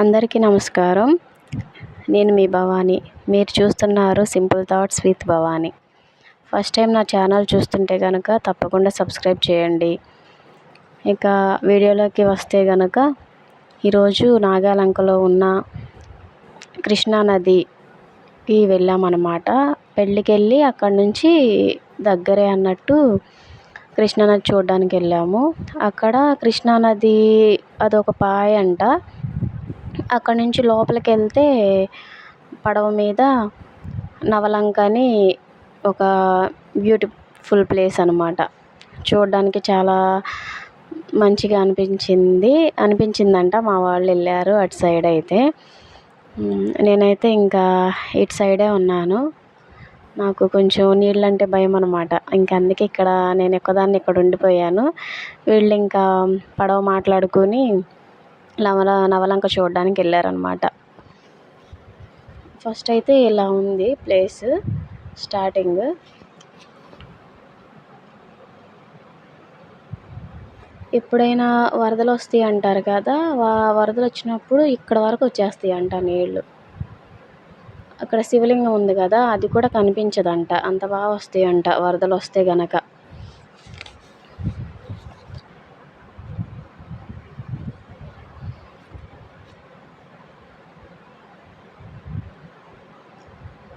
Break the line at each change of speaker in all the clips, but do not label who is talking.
అందరికీ నమస్కారం. నేను మీ భవాని. మీరు చూస్తున్నారు simple thoughts with Bhavani. First time నా ఛానల్ చూస్తుంటే కనుక తప్పకుండా సబ్స్క్రైబ్ చేయండి. ఇక వీడియోలోకి వస్తే కనుక ఈరోజు నాగాలంకలో ఉన్న కృష్ణా నదికి వెళ్ళామన్నమాట. పెళ్ళికి వెళ్ళి అక్కడి నుంచి దగ్గరే అన్నట్టు కృష్ణానది చూడడానికి వెళ్ళాము. అక్కడ కృష్ణానది అదొక పాయ అంట. అక్కడ నుంచి లోపలికి వెళ్తే పడవ మీద నవలంక అని ఒక బ్యూటిఫుల్ ప్లేస్ అనమాట చూడడానికి చాలా మంచిగా అనిపించింది. అనిపించిందంట మా వాళ్ళు వెళ్ళారు అటు సైడ్ అయితే. నేనైతే ఇంకా ఇటు సైడే ఉన్నాను. నాకు కొంచెం నీళ్ళు అంటే భయం అనమాట ఇంకా అందుకే ఇక్కడ నేను ఒక్కదాన్ని ఇక్కడ ఉండిపోయాను. వీళ్ళు ఇంకా పడవ మాట్లాడుకొని నవల నవలంక చూడడానికి వెళ్ళారనమాట ఫస్ట్ అయితే ఇలా ఉంది ప్లేస్ స్టార్టింగ్. ఎప్పుడైనా వరదలు వస్తాయి అంటారు కదా వరదలు వచ్చినప్పుడు ఇక్కడ వరకు వచ్చేస్తాయి అంట నీళ్ళు అక్కడ శివలింగం ఉంది కదా అది కూడా కనిపించదంట. అంత బాగా వస్తాయి అంట వరదలు వస్తే గనక.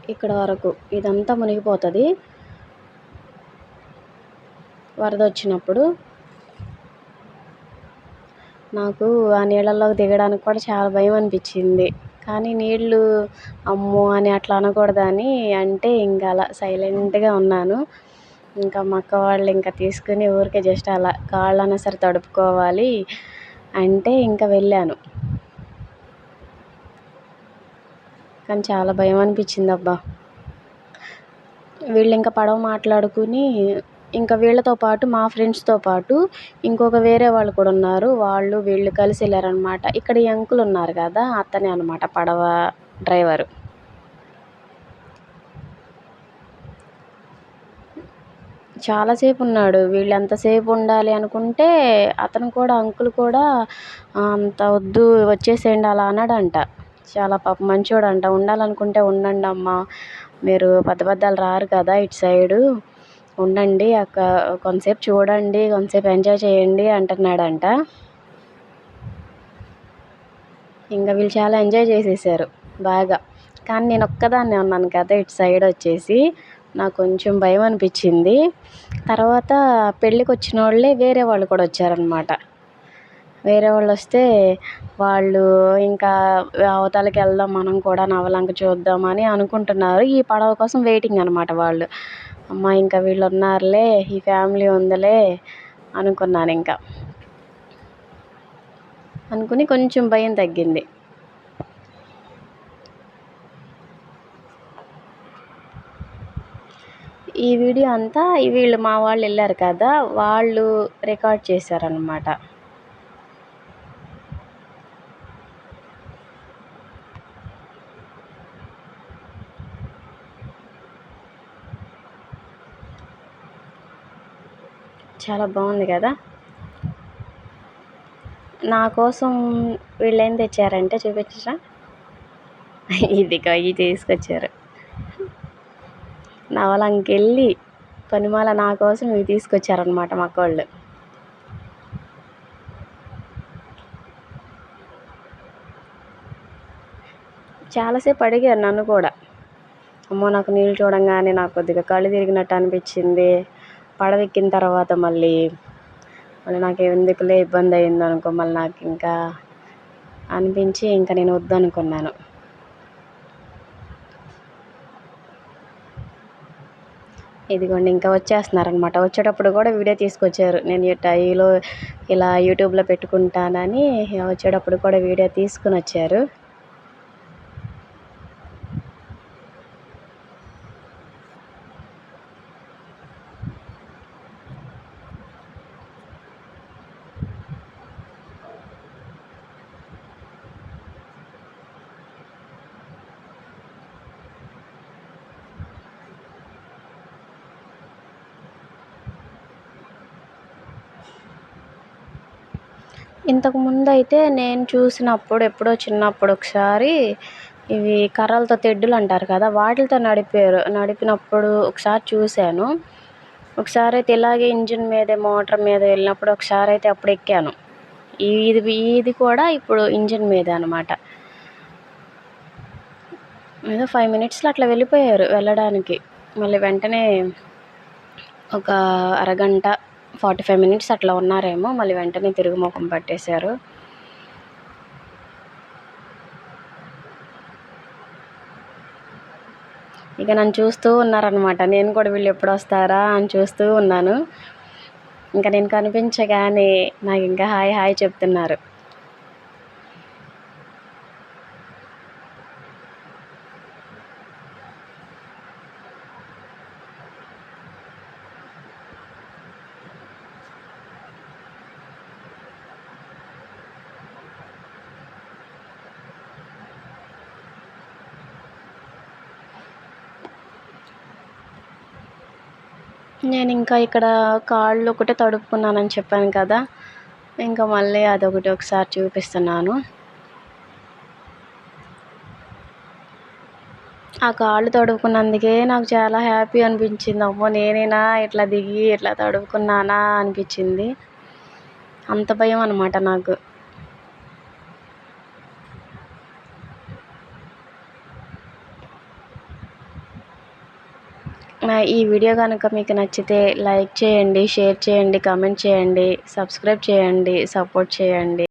ఇక్కడ వరకు ఇదంతా మునిగిపోతుంది. వరద వచ్చినప్పుడు నాకు ఆ నీళ్ళల్లోకి దిగడానికి కూడా చాలా భయం అనిపించింది. కానీ నీళ్ళు అమ్మో అని అట్లా అనకూడదని అంటే ఇంకా అలా సైలెంట్గా ఉన్నాను. ఇంకా మా అక్క వాళ్ళు ఇంకా తీసుకుని ఊరికే జస్ట్ అలా కాళ్ళైనా సరే తడుపుకోవాలి అంటే ఇంకా వెళ్ళాను. కానీ చాలా భయం అనిపించింది అబ్బా. వీళ్ళు ఇంకా పడవ మాట్లాడుకుని ఇంకా వీళ్ళతో పాటు మా ఫ్రెండ్స్తో పాటు ఇంకొక వేరే వాళ్ళు కూడా ఉన్నారు. వాళ్ళు వీళ్ళు కలిసి వెళ్ళారనమాట ఇక్కడ ఈ అంకుల్ ఉన్నారు కదా అతనే అనమాట పడవ డ్రైవరు. చాలాసేపు ఉన్నాడు. వీళ్ళు ఎంతసేపు ఉండాలి అనుకుంటే అతను కూడా అంకుల్ కూడా అంత వద్దు వచ్చేసేయండి అలా అన్నాడంట. చాలా పాపం మంచోడు అంట ఉండాలనుకుంటే ఉండండి అమ్మ. మీరు పెద్ద రారు కదా ఇటు సైడు. ఉండండి అక్క కొంతసేపు చూడండి కొంతసేపు ఎంజాయ్ చేయండి అంటున్నాడంట. ఇంకా వీళ్ళు చాలా ఎంజాయ్ చేసేసారు బాగా. కానీ నేను ఒక్కదాన్నే ఉన్నాను కదా ఇటు సైడ్ వచ్చేసి. నాకు కొంచెం భయం అనిపించింది. తర్వాత పెళ్ళికి వచ్చిన వాళ్ళే వేరే వాళ్ళు కూడా వచ్చారనమాట వేరే వాళ్ళు వస్తే వాళ్ళు ఇంకా అవతలకి వెళ్దాం మనం కూడా నవలంక చూద్దామని అనుకుంటున్నారు. ఈ పడవ కోసం వెయిటింగ్ అనమాట వాళ్ళు. అమ్మ ఇంకా వీళ్ళు ఉన్నారులే ఈ ఫ్యామిలీ ఉందిలే అనుకున్నాను ఇంకా. అనుకుని కొంచెం భయం తగ్గింది. ఈ వీడియో అంతా వీళ్ళు మా వాళ్ళు వెళ్ళారు కదా వాళ్ళు రికార్డ్ చేశారనమాట చాలా బాగుంది కదా. నా కోసం వీళ్ళు ఏం తెచ్చారంటే చూపించరా? ఇది కయ్యి తీసుకొచ్చారు. నవలంకి వెళ్ళి పనిమాల నా కోసం ఇవి తీసుకొచ్చారనమాట మా వాళ్ళు చాలాసేపు అడిగారు నన్ను కూడా. అమ్మో నాకు నీళ్ళు చూడంగానే నాకు కొద్దిగా కళ్ళు తిరిగినట్టు అనిపించింది. పడవ ఎక్కిన తర్వాత మళ్ళీ మళ్ళీ నాకు ఎందుకులే ఇబ్బంది అయింది అనుకో మళ్ళీ నాకు ఇంకా అనిపించి ఇంకా నేను వద్దనుకున్నాను. ఇదిగోండి ఇంకా వచ్చేస్తున్నారనమాట. వచ్చేటప్పుడు కూడా వీడియో తీసుకొచ్చారు. నేను టైలో ఇలా యూట్యూబ్లో పెట్టుకుంటానని వచ్చేటప్పుడు కూడా వీడియో తీసుకుని వచ్చారు ఇంతకు ముందు అయితే నేను చూసినప్పుడు ఎప్పుడో చిన్నప్పుడు ఒకసారి ఇవి కర్రలతో తెడ్డులు అంటారు కదా వాటితో నడిపారు నడిపినప్పుడు ఒకసారి చూశాను. ఒకసారి అయితే ఇలాగే ఇంజిన్ మీదే మోటార్ మీద వెళ్ళినప్పుడు ఒకసారి అయితే అప్పుడు ఎక్కాను. ఇది ఇది కూడా ఇప్పుడు ఇంజిన్ మీదే అనమాట ఏదో ఫైవ్ మినిట్స్లో అట్లా వెళ్ళిపోయారు వెళ్ళడానికి. మళ్ళీ వెంటనే ఒక అరగంట ఫార్టీ ఫైవ్ మినిట్స్ అట్లా ఉన్నారేమో మళ్ళీ వెంటనే తిరుగు ముఖం పట్టేశారు. ఇక నన్ను చూస్తూ ఉన్నారనమాట నేను కూడా వీళ్ళు ఎప్పుడు వస్తారా అని చూస్తూ ఉన్నాను. ఇంకా నేను కనిపించగానే నాకు ఇంకా హాయ్ హాయ్ చెప్తున్నారు. నేను ఇంకా ఇక్కడ కాళ్ళు ఒకటే తడుపుకున్నానని చెప్పాను కదా. ఇంకా మళ్ళీ అదొకటి ఒకసారి చూపిస్తున్నాను. ఆ కాళ్ళు తడుపుకున్నందుకే నాకు చాలా హ్యాపీ అనిపించింది. అమ్మో నేనేనా ఇట్లా దిగి ఇట్లా తడుపుకున్నానా అనిపించింది. అంత భయం అనమాట నాకు. ఈ వీడియో కనుక మీకు నచ్చితే లైక్ చేయండి షేర్ చేయండి కామెంట్ చేయండి సబ్స్క్రైబ్ చేయండి సపోర్ట్ చేయండి.